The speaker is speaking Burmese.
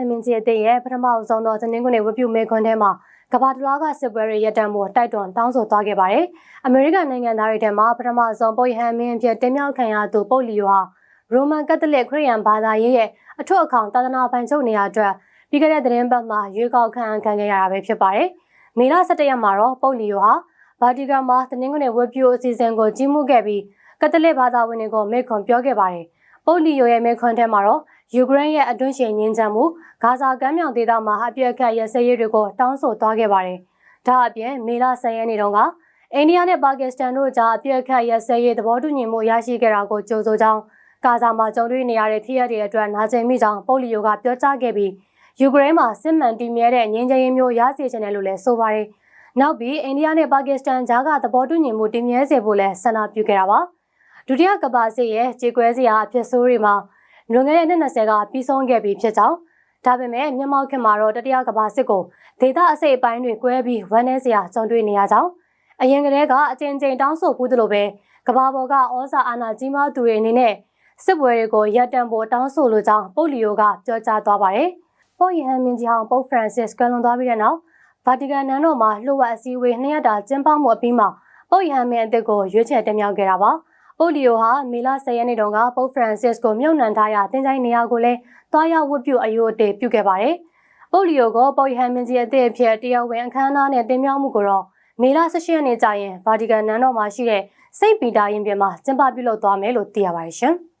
န်မင်းကြီးအသင်းရဲ့ပထမအဆုံးသောသတင်းကွန်ရဲ့ဝပြူမဲခွန်းထဲမှာကမ္ဘာတလွှားကစစ်ပွဲတွေရပ်တန့်ဖို့တိုက်တွန်းတောင်းဆိုသွားခဲ့ပါတယ်။အမေရိကန်နိုင်ငံသားတွေထဲမှာပထမဆုံးပုတ်ဟန်မင်းအဖြစ်တင်မြှောက်ခံရသူပုတ်လီယိုဟာရိုမန်ကက်သလစ်ခရစ်ယာန်ဘာသာရေးရဲ့အထွတ်အခေါင်သာသနာပိုင်ချုပ်နေရာအတွက်ပြီးခဲ့တဲ့သတင်းပတ်မှာရွေးကောက်ခံခံခဲ့ရတာပဲဖြစ်ပါတယ်။မေလ17ရက်မှာတော့ပုတ်လီယိုဟာဗာတီကန်မှာသတင်းကွန်ရဲ့ဝပြူအစီအစဉ်ကိုကြီးမှုခဲ့ပြီးကက်သလစ်ဘာသာဝင်တွေကိုမိန့်ခွန်းပြောခဲ့ပါတယ်။ပုတ်လီယိုရဲ့မိန့်ခွန်းထဲမှာတော့ ယူကရိန်းရဲ့အတွင်းရှင်ငင်းချမ်းမှုဂါဇာကမ်းမြောင်ဒေသမှာအပြည့်အခက်ရစရေးတွေကိုတောင်းဆိုသွားခဲ့ပါတယ်။ဒါအပြင်မေလ10ရက်နေ့တုန်းကအိန္ဒိယနဲ့ပါကစ္စတန်တို့ကြားအပြည့်အခက်ရစရေးသဘောတူညီမှုရရှိခဲ့တာကိုကြိုဆိုကြောင်းဂါဇာမှာကြုံတွေ့နေရတဲ့ဖြစ်ရပ်တွေအတွက်နာကျင်မိကြောင်းပုတ်လီယိုကပြောကြားခဲ့ပြီးယူကရိန်းမှာစစ်မှန်တည်မြဲတဲ့ငြိမ်းချမ်းရေးမျိုးရရှိချင်တယ်လို့လည်းဆိုပါတယ်။နောက်ပြီးအိန္ဒိယနဲ့ပါကစ္စတန်ကြားကသဘောတူညီမှုတည်မြဲစေဖို့လည်းဆန္ဒပြုခဲ့တာပါ။ဒုတိယကမ္ဘာစစ်ရဲ့ကြေကွဲစရာအဖြစ်ဆိုးတွေမှာ လွန်ခဲ့တဲ့နှစ်20ကပြီးဆုံးခဲ့ပြီဖြစ်ကြောင်းဒါပေမဲ့မြန်မာခင်မှာတော့တတိယကမ္ဘာစစ်ကိုဒေသအစိပ်အပိုင်းတွေကွဲပြီးဝမ်းနည်းစရာကြုံတွေ့နေရကြောင်းအရင်ကတည်းကအကြင်ကြိမ်တောင်းဆိုမှုသလိုပဲကမ္ဘာပေါ်ကဩဇာအာဏာကြီးမားသူတွေအနေနဲ့စစ်ပွဲတွေကိုရပ်တန့်ဖို့တောင်းဆိုလိုကြောင်းပုတ်လီယိုကပြောကြားသွားပါတယ်။ပုတ်ယဟန်မင်းကြီးဟောင်းပုတ်ဖရန်စစ်ကွယ်လွန်သွားပြီးတဲ့နောက်ဗာတီကန်နန်းတော်မှာလှုပ်ဝက်အစည်းအဝေးနှစ်ရက်တာကျင်းပမှုအပြီးမှာပုတ်ယဟန်မင်းအသစ်ကိုရွေးချယ်တင်မြှောက်ခဲ့တာပါ။ ပုတ်လီယိုဟာမေလ10ရက်နေ့တုန်းကပုတ်ဖရန်စစ်ကိုမြုပ်နှံထားရာတင်ချိုင်းနေရာကိုလည်းတွားရောက်ဝတ်ပြုအယိုအတေပြုခဲ့ပါတယ်။ပုတ်လီယိုကပုတ်ဟန်မင်းကြီးအသစ်အဖြစ်တရားဝင်အခမ်းအနားနဲ့တင်မြှောက်မှုကိုတော့မေလ18ရက်နေ့ကျရင်ဗာတီကန်နန်းတော်မှာရှိတဲ့စိန့်ပီတာရင်ပြင်မှာကျင်းပပြုလုပ်သွားမယ်လို့သိရပါတယ်ရှင်။